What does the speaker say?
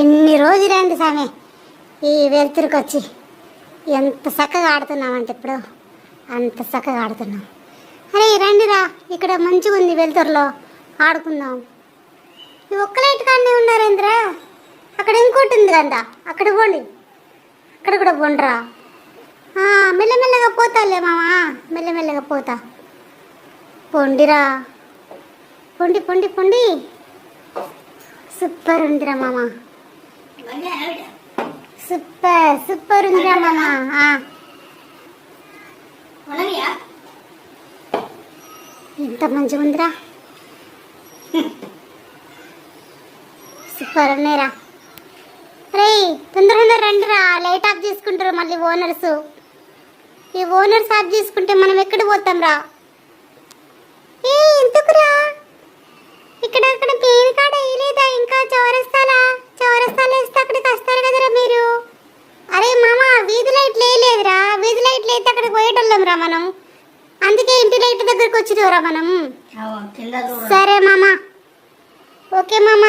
ఎన్ని రోజులండి సామె ఈ వెలుతురికి వచ్చి? ఎంత చక్కగా ఆడుతున్నామంటే ఇప్పుడు. అంత చక్కగా ఆడుతున్నాం అరే రండిరా ఇక్కడ మంచిగా ఉంది వెలుతురులో. ఆడుకుందాం. ఒక్కలైట్ ఒక్క లైట్ కాడనే ఉన్నారేంద్రా అక్కడ ఇంకోటి ఉంది కదా. అక్కడ పోండి. అక్కడ కూడా పోండిరా మెల్లమెల్లగా పోతాలే మామా. మెల్లమెల్లగా పోతా. పొండిరా పొండి పొండి పొండి. సూపర్ ఉందిరా మామ. సూపర్ సూపర్ ఉందిరా మామ. ఎంత మంచిగా ఉందిరా. సూపర్ ఉన్నాయిరా. రే తొందర తొందర రండిరా. లైట్ ఆఫ్ చేసుకుంటారు మళ్ళీ ఓనర్స్. ఈ ఓనర్స్ ఆఫ్ చేసుకుంటే మనం ఎక్కడ పోతాం రా ఏ ఎందుకురా? పోయేటోళ్ళం రా మనం. అందుకే ఇంటి లైట్ దగ్గరికి వచ్చినవరా మనం. కింద సరే మామ. ఓకే మామ.